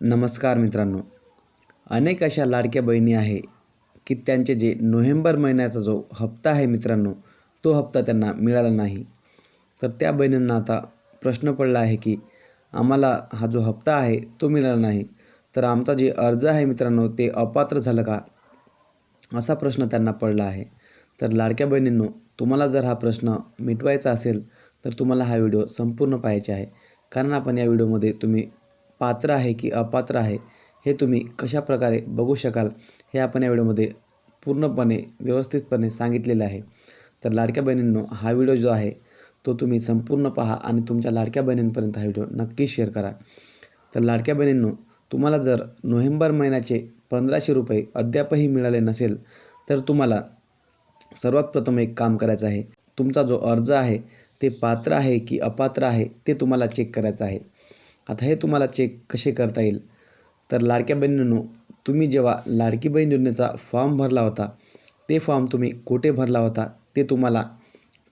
नमस्कार मित्रांनो. अनेक अशा लाडक्या बहिणी आहे की त्यांचे जे नोव्हेंबर महिन्याचा जो हप्ता आहे मित्रांनो तो हप्ता त्यांना मिळाला नाही. तर त्या बहिणींना आता प्रश्न पडला आहे की आम्हाला हा जो हप्ता आहे तो मिळाला नाही. तर आमचा जे अर्ज आहे मित्रांनो ते अपात्र झालं का? असा प्रश्न त्यांना पडला आहे. तर लाडक्या बहिणींनो तुम्हाला जर हा प्रश्न मिटवायचा असेल तर तुम्हाला हा व्हिडिओ संपूर्ण पाहायचा आहे. कारण आपण या व्हिडिओमध्ये तुम्ही पात्र आहे की अपात्र आहे हे तुम्ही कशाप्रकारे बघू शकाल हे आपण या व्हिडिओमध्ये पूर्णपणे व्यवस्थितपणे सांगितलेलं आहे. तर लाडक्या बहिणींनो हा व्हिडिओ जो आहे तो तुम्ही संपूर्ण पहा आणि तुमच्या लाडक्या बहिणींपर्यंत हा व्हिडिओ नक्की शेअर करा. तर लाडक्या बहिणींनो तुम्हाला जर नोव्हेंबर महिन्याचे पंधराशे रुपये अद्यापही मिळाले नसेल तर तुम्हाला सर्वात प्रथम एक काम करायचं आहे. तुमचा जो अर्ज आहे ते पात्र आहे की अपात्र आहे ते तुम्हाला चेक करायचं आहे. आता हे तुम्हाला चेक कसे करता येईल? तर लाडक्या बहिणींनो तुम्ही जेव्हा लाडकी बहीण योजनेचा फॉर्म भरला होता ते फॉर्म तुम्ही कुठे भरला होता ते तुम्हाला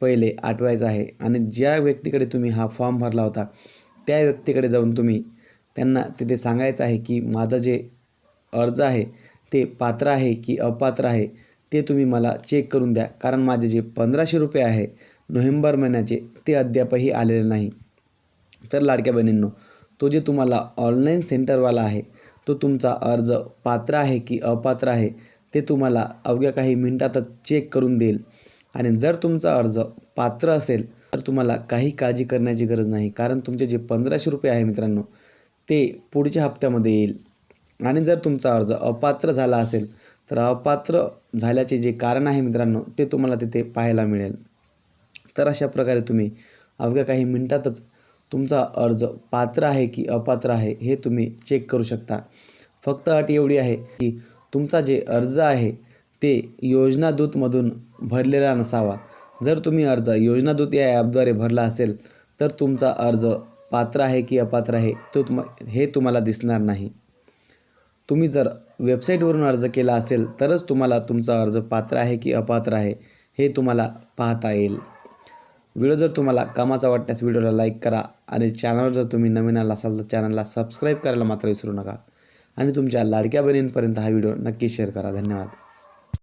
पहिले आठवायचं आहे. आणि ज्या व्यक्तीकडे तुम्ही हा फॉर्म भरला होता त्या व्यक्तीकडे जाऊन तुम्ही त्यांना तिथे सांगायचं आहे की माझं जे अर्ज आहे ते पात्र आहे की अपात्र आहे ते तुम्ही मला चेक करून द्या. कारण माझे जे पंधराशे रुपये आहे नोव्हेंबर महिन्याचे ते अद्यापही आलेले नाही. तर लाडक्या बहिणींनो तो जे तुम्हाला ऑनलाईन सेंटरवाला आहे तो तुमचा अर्ज पात्र आहे की अपात्र आहे ते तुम्हाला अवघ्या काही मिनिटातच चेक करून देईल. आणि जर तुमचा अर्ज पात्र असेल तर तुम्हाला काही काळजी करण्याची गरज नाही. कारण तुमचे जे पंधराशे रुपये आहे मित्रांनो ते पुढच्या हप्त्यामध्ये येईल. आणि जर तुमचा अर्ज अपात्र झाला असेल तर अपात्र झाल्याचे जे कारण आहे मित्रांनो ते तुम्हाला तिथे पाहायला मिळेल. तर अशा प्रकारे तुम्ही अवघ्या काही मिनिटातच तुमचा अर्ज पात्र आहे की अपात्र आहे हे तुम्ही चेक करू शकता. फक्त अट एवढी आहे की तुमचा जे अर्ज आहे ते योजनादूतमधून भरलेला नसावा. जर तुम्ही अर्ज योजनादूत या ॲपद्वारे भरला असेल तर तुमचा अर्ज पात्र आहे की अपात्र आहे तो तुम हे तुम्हाला दिसणार नाही. तुम्ही जर वेबसाईटवरून अर्ज केला असेल तरच तुम्हाला तुमचा अर्ज पात्र आहे की अपात्र आहे हे तुम्हाला पाहता येईल. व्हिडिओ जर तुम्हाला कामाचा वाटल्यास व्हिडिओला लाईक करा आणि चॅनलवर जर तुम्ही नवीन आला असाल तर चॅनलला सबस्क्राईब करायला मात्र विसरू नका. आणि तुमच्या लाडक्या बहिणींपर्यंत हा व्हिडिओ नक्की शेअर करा. धन्यवाद.